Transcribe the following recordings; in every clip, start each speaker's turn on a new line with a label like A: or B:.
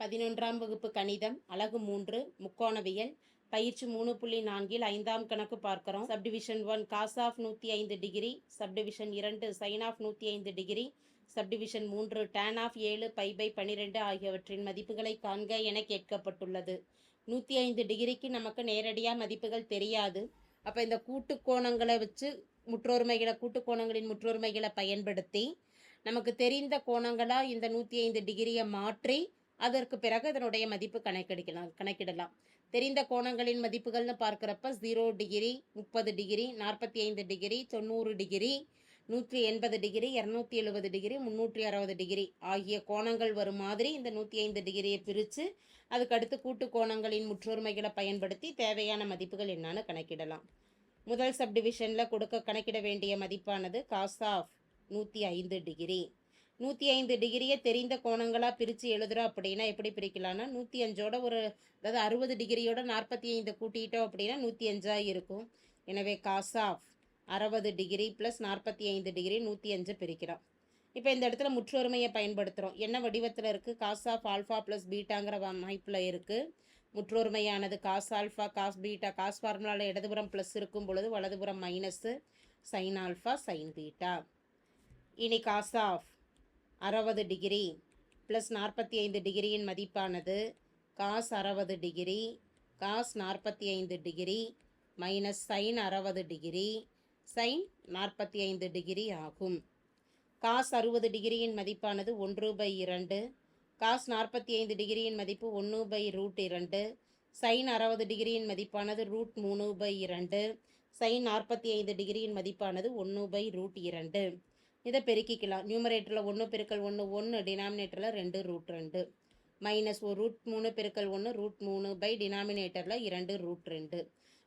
A: பதினொன்றாம் வகுப்பு கணிதம் அலகு மூன்று முக்கோணவியல். பயிற்சி மூணு புள்ளி நான்கில் ஐந்தாம் கணக்கு பார்க்கிறோம். சப்டிவிஷன் ஒன் காஸ் ஆஃப் நூற்றி ஐந்து டிகிரி சப்டிவிஷன் இரண்டு சைன் ஆஃப் நூற்றி ஐந்து டிகிரி சப்டிவிஷன் மூன்று டேன் ஆஃப் ஏழு பை பை பன்னிரெண்டு ஆகியவற்றின் மதிப்புகளை காண்க என கேட்கப்பட்டுள்ளது. நூற்றி ஐந்து டிகிரிக்கு நமக்கு நேரடியாக மதிப்புகள் தெரியாது. அப்போ இந்த கூட்டு கோணங்களை வச்சு முற்றொருமைகளை கூட்டு கோணங்களின் முற்றொருமைகளை பயன்படுத்தி நமக்கு தெரிந்த கோணங்களாக இந்த நூற்றி ஐந்து டிகிரியை மாற்றி அதற்கு பிறகு அதனுடைய மதிப்பு கணக்கெடுக்கலாம் கணக்கிடலாம். தெரிந்த கோணங்களின் மதிப்புகள்னு பார்க்குறப்ப ஜீரோ டிகிரி முப்பது டிகிரி நாற்பத்தி ஐந்து டிகிரி தொண்ணூறு டிகிரி நூற்றி எண்பது டிகிரி இரநூத்தி எழுபது டிகிரி முந்நூற்றி அறுபது டிகிரி ஆகிய கோணங்கள் வரும் மாதிரி இந்த நூற்றி ஐந்து டிகிரியை பிரித்து அதுக்கடுத்து கூட்டு கோணங்களின் முற்றொருமைகளை பயன்படுத்தி தேவையான மதிப்புகள் என்னன்னு கணக்கிடலாம். முதல் சப்டிவிஷனில் கொடுக்க கணக்கிட வேண்டிய மதிப்பானது காஸ் ஆஃப் நூற்றி ஐந்து டிகிரி நூற்றி ஐந்து டிகிரியை தெரிந்த கோணங்களாக பிரித்து எழுதுகிறோம் அப்படின்னா எப்படி பிரிக்கலாம்னா நூற்றி அஞ்சோட ஒரு அதாவது அறுபது டிகிரியோட நாற்பத்தி ஐந்து கூட்டிட்டோம் அப்படின்னா நூற்றி அஞ்சாக இருக்கும். எனவே காஸ் ஆஃப் அறுபது டிகிரி ப்ளஸ் நாற்பத்தி ஐந்து டிகிரி நூற்றி அஞ்சு பிரிக்கிறோம். இப்போ இந்த இடத்துல முற்றொருமையை பயன்படுத்துகிறோம் என்ன வடிவத்தில் இருக்குது காஸ் ஆஃப் ஆல்ஃபா ப்ளஸ் பீட்டாங்கிற அமைப்பில் இருக்குது முற்றொருமையானது cos alpha cos beta cos ஃபார்முலாவில் இடதுபுறம் ப்ளஸ் இருக்கும் பொழுது வலதுபுறம் minus sine alpha sine beta இனி காஸ் ஆஃப் அறுபது டிகிரி ப்ளஸ் நாற்பத்தி ஐந்து டிகிரியின் மதிப்பானது காஸ் அறுபது டிகிரி காஸ் நாற்பத்தி ஐந்து டிகிரி மைனஸ் சைன் அறுபது டிகிரி சைன் நாற்பத்தி ஐந்து டிகிரி ஆகும். காஸ் அறுபது டிகிரியின் மதிப்பானது ஒன்று பை இரண்டு காஸ் நாற்பத்தி ஐந்து டிகிரியின் மதிப்பு ஒன்று பை ரூட் இரண்டு சைன் அறுபது டிகிரியின் மதிப்பானது ரூட் மூணு பை இரண்டு சைன் நாற்பத்தி ஐந்து டிகிரியின் மதிப்பானது ஒன்று பை ரூட் இரண்டு. இதை பெருக்கிக்கலாம். நியூமரேட்டரில் ஒன்று பெருக்கல் ஒன்று ஒன்று டினாமினேட்டரில் ரெண்டு ரூட் ரெண்டு. மைனஸ் ஒரு ரூட் மூணு பெருக்கல் ஒன்று ரூட் மூணு பை டினாமினேட்டரில் இரண்டு ரூட் ரெண்டு.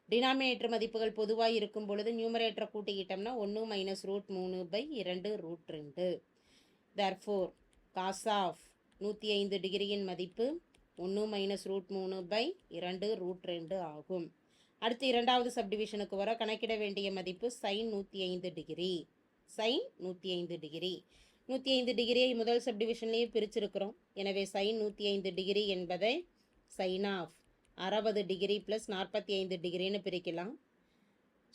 A: டினாமினேட்டர் மதிப்புகள் பொதுவாக இருக்கும் பொழுது நியூமரேட்டரை கூட்டிக்கிட்டோம்னா ஒன்று மைனஸ் ரூட் மூணு பை இரண்டு ரூட் ரெண்டு. தர்ஃபோர் காஸ் ஆஃப் நூற்றி ஐந்து டிகிரியின் மதிப்பு ஒன்று மைனஸ் ரூட் மூணு பை இரண்டு ரூட் ரெண்டு ஆகும். அடுத்து இரண்டாவது சப்டிவிஷனுக்கு வர கணக்கிட வேண்டிய மதிப்பு சைன் நூற்றி ஐந்து டிகிரி. சைன் நூற்றி ஐந்து டிகிரி. நூற்றி ஐந்து டிகிரியை முதல் சப்டிவிஷன்லேயே பிரிச்சிருக்கிறோம். எனவே சைன் நூற்றி ஐந்து டிகிரி என்பதை சைன் ஆஃப் அறுபது டிகிரி ப்ளஸ் நாற்பத்தி ஐந்து டிகிரின்னு பிரிக்கலாம்.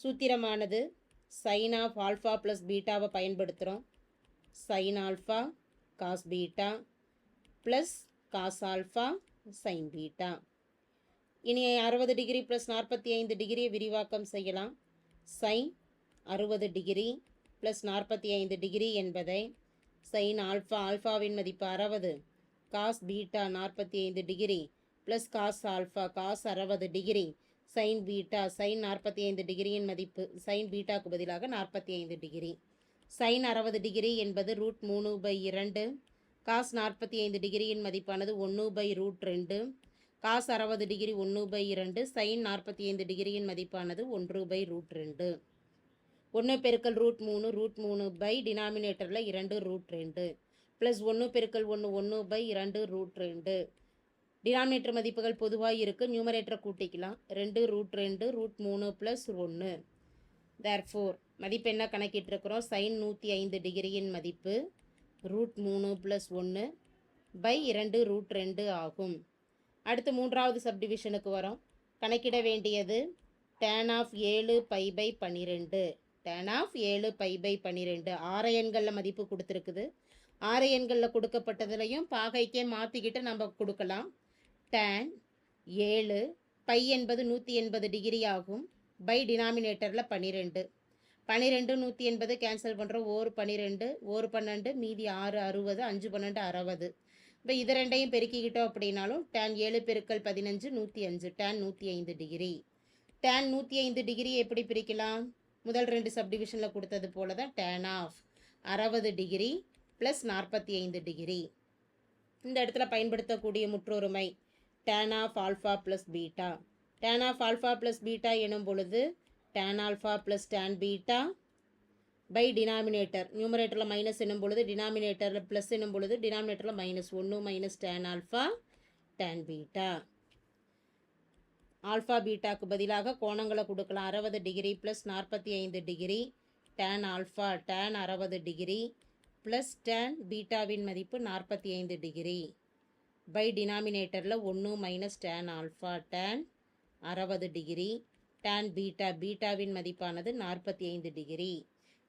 A: சூத்திரமானது சைன் ஆஃப் ஆல்ஃபா ப்ளஸ் பீட்டாவை பயன்படுத்துகிறோம் sine alpha cos beta plus cos alpha sine beta இனி அறுபது டிகிரி ப்ளஸ் நாற்பத்தி ஐந்து டிகிரியை விரிவாக்கம் செய்யலாம். சைன் அறுபது டிகிரி ப்ளஸ் நாற்பத்தி ஐந்து டிகிரி என்பதை சைன் ஆல்ஃபா ஆல்ஃபாவின் மதிப்பு அறுபது. காஸ் பீட்டா நாற்பத்தி ஐந்து degree plus cos alpha cos அறுபது டிகிரி சைன் பீட்டா சைன் நாற்பத்தி ஐந்து டிகிரியின் மதிப்பு சைன் பீட்டாக்கு பதிலாக நாற்பத்தி ஐந்து டிகிரி சைன் அறுபது டிகிரி என்பது ரூட் மூணு பை இரண்டு. காஸ் நாற்பத்தி ஐந்து டிகிரியின் மதிப்பானது ஒன்று பை ரூட் ரெண்டு. காஸ் அறுபது டிகிரி ஒன்று பை இரண்டு சைன் நாற்பத்தி ஐந்து டிகிரியின் மதிப்பானது ஒன்று பை ரூட் ரெண்டு. ஒன்று பெருக்கல் ரூட் மூணு ரூட் மூணு பை டினாமினேட்டரில் இரண்டு ரூட் ரெண்டு. ப்ளஸ் ஒன்று பெருக்கல் ஒன்று ஒன்று பை இரண்டு ரூட் ரெண்டு. டினாமினேட்டர் மதிப்புகள் பொதுவாக இருக்குது நியூமரேட்டரை கூட்டிக்கலாம். ரெண்டு ரூட் ரெண்டு ரூட் மூணு ப்ளஸ் ஒன்று தேர்ஃபோர் மதிப்பு என்ன கணக்கிட்டிருக்கிறோம்? சைன் நூற்றி ஐந்து டிகிரியின் மதிப்பு ரூட் மூணு ப்ளஸ் ஒன்று பை இரண்டு ரூட் ரெண்டு ஆகும். அடுத்து மூன்றாவது சப்டிவிஷனுக்கு வரோம். கணக்கிட வேண்டியது டேன் ஆஃப் ஏழு பை பை பன்னிரெண்டு டேன் ஆஃப் ஏழு பை பை பன்னிரெண்டு ஆறு எண்களில் மதிப்பு கொடுத்துருக்குது. ஆறு எண்களில் கொடுக்கப்பட்டதுலையும் பாகைக்கே மாற்றிக்கிட்டு நம்ம கொடுக்கலாம். டேன் ஏழு பை என்பது நூற்றி எண்பது டிகிரி ஆகும். பை டினாமினேட்டரில் பன்னிரெண்டு பன்னிரெண்டு நூற்றி எண்பது கேன்சல் பண்ணுறோம் ஓர் பன்னிரெண்டு ஓர் பன்னெண்டு மீதி ஆறு அறுபது அஞ்சு பன்னெண்டு அறுபது. இப்போ இது ரெண்டையும் பெருக்கிக்கிட்டோம் அப்படின்னாலும் டேன் ஏழு பெருக்கல் பதினஞ்சு நூற்றி அஞ்சு. டேன் நூற்றி ஐந்து டிகிரி டேன் நூற்றி ஐந்து டிகிரி எப்படி பிரிக்கலாம்? முதல் ரெண்டு சப்டிவிஷனில் கொடுத்தது போல தான் டேன் ஆஃப் அறுபது டிகிரி ப்ளஸ் நாற்பத்தி ஐந்து டிகிரி இந்த இடத்துல பயன்படுத்தக்கூடிய முற்றொருமை tan of alpha plus beta tan of alpha plus beta எனும் பொழுது tan alpha plus tan beta by denominator நியூமரேட்டரில் மைனஸ் என்னும் பொழுது டினாமினேட்டரில் ப்ளஸ் என்னும் பொழுது டினாமினேட்டரில் மைனஸ் ஒன்று minus tan alpha tan beta alpha பீட்டாக்கு பதிலாக கோணங்களை கொடுக்கலாம். அறுபது டிகிரி ப்ளஸ் நாற்பத்தி ஐந்து டிகிரி. டேன் ஆல்ஃபா டேன் அறுபது டிகிரி ப்ளஸ் டேன் பீட்டாவின் மதிப்பு நாற்பத்தி ஐந்து டிகிரி பை டினாமினேட்டரில் ஒன்று மைனஸ் டேன் ஆல்ஃபா டேன் அறுபது டிகிரி. டேன் பீட்டா பீட்டாவின் மதிப்பானது நாற்பத்தி ஐந்து டிகிரி.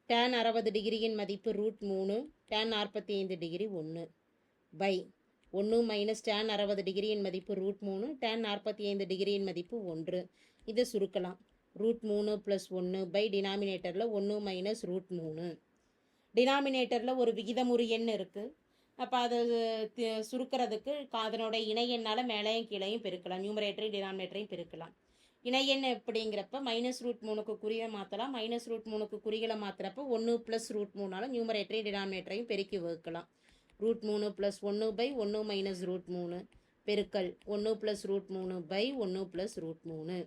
A: டேன் அறுபது டிகிரியின் மதிப்பு ரூட் மூணு டேன் நாற்பத்தி ஐந்து டிகிரி ஒன்று பை ஒன்று மைனஸ் டேன் அறுபது டிகிரியின் மதிப்பு ரூட் மூணு டேன் நாற்பத்தி ஐந்து டிகிரியின் மதிப்பு ஒன்று. இதை சுருக்கலாம். ரூட் மூணு ப்ளஸ் ஒன்று பை டினாமினேட்டரில் ஒன்று மைனஸ் ரூட் மூணு. டினாமினேட்டரில் ஒரு விகிதமுறு எண் இருக்குது அப்போ அதை தி- சுருக்கிறதுக்கு அதனோட இணை எண்ணால் மேலேயும் கீழேயும் பெருக்கலாம். நியூமரேட்டரையும் டினாமினேட்டரையும் பெருக்கலாம். இணை எண் எப்படிங்கிறப்ப மைனஸ் ரூட் மூணுக்கு குறியை மாற்றலாம் மைனஸ் ரூட் மூணுக்கு குறிகளை மாற்றுறப்ப ஒன்று ப்ளஸ் ரூட் மூணால் நியூமரேட்டரையும் டினாமினேட்டரையும் பெருக்கி வகுக்கலாம். ரூட் மூணு ப்ளஸ் ஒன்று பை ஒன்று மைனஸ் ரூட் மூணு. பெருக்கல் ஒன்று ப்ளஸ் ரூட் மூணு பை ஒன்று ப்ளஸ் ரூட் மூணு.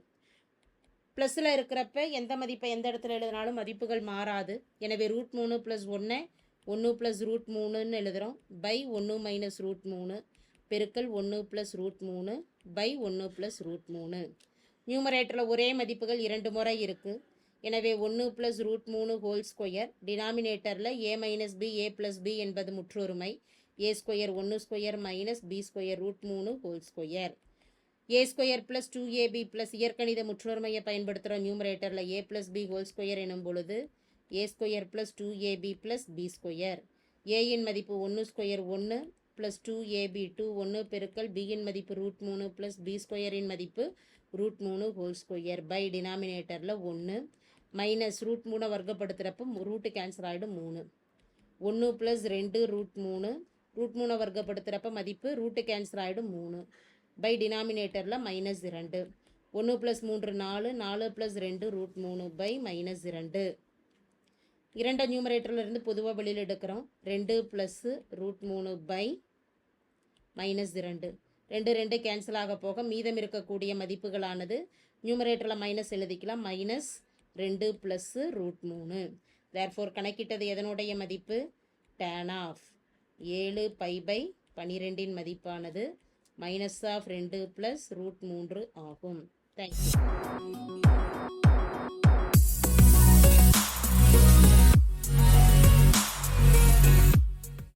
A: ப்ளஸில் இருக்கிறப்ப எந்த மதிப்பை எந்த இடத்துல எழுதினாலும் மதிப்புகள் மாறாது. எனவே ரூட் மூணு ப்ளஸ் ஒன்று ஒன்று ப்ளஸ் ரூட் மூணுன்னு எழுதுகிறோம் பை ஒன்று மைனஸ் ரூட் மூணு பெருக்கல் ஒன்று ப்ளஸ் ரூட் மூணு பை ஒன்று ப்ளஸ் ரூட் மூணு. நியூமரேட்டரில் ஒரே மதிப்புகள் இரண்டு முறை இருக்குது எனவே ஒன்று ப்ளஸ் ரூட் மூணு ஹோல் ஸ்கொயர் டினாமினேட்டரில் A minus B A plus B என்பது முற்றொருமை. ஏ ஸ்கொயர் ஒன்று square minus B square root மூணு whole square A square plus two AB plus இயற்கணித முற்றொருமையை பயன்படுத்துகிற நியூமரேட்டரில் A plus B whole square எனும் பொழுது A square plus two AB plus B square ஏயின் மதிப்பு ஒன்று ஸ்கொயர் ஒன்று ப்ளஸ் டூ ஏபி டூ ஒன்று பெருக்கல் பியின் மதிப்பு ரூட் மூணு ப்ளஸ் பி ஸ்கொயரின் மதிப்பு ரூட் மூணு ஹோல் ஸ்கொயர் பை டினாமினேட்டரில் ஒன்று மைனஸ் ரூட் மூணை வர்க்கப்படுத்துகிறப்ப ரூட்டு கேன்சல் ஆகிடும் மூணு. ஒன்று ப்ளஸ் ரெண்டு ரூட் மூணு. ரூட் மூணை வர்க்கப்படுத்துகிறப்ப மதிப்பு ரூட்டு கேன்சல் ஆகிடும் மூணு. பை டினாமினேட்டரில் மைனஸ் இரண்டு. ஒன்று ப்ளஸ் மூன்று நாலு. நாலு ப்ளஸ் ரெண்டு ரூட் மூணு பை மைனஸ் இரண்டு. இரண்டை நியூமரேட்டர்லேருந்து பொதுவாக வெளியில் எடுக்கிறோம். ரெண்டு ப்ளஸ்ஸு ரூட் மூணு பை மைனஸ் இரண்டு. ரெண்டு ரெண்டு கேன்சல் ஆக போக மீதம் இருக்கக்கூடிய மதிப்புகளானது நியூமரேட்டரில் மைனஸ் எழுதிக்கலாம். மைனஸ் ரெண்டு ப்ளஸ்ஸு ரூட் மூணு. தேர்ஃபோர் கணக்கிட்டது எதனுடைய மதிப்பு? டேன் ஆஃப் ஏழு பை பை பனிரெண்டின் மதிப்பானது மைனஸ் ஆஃப் ரெண்டு ப்ளஸ் ரூட் மூன்று ஆகும். Thank you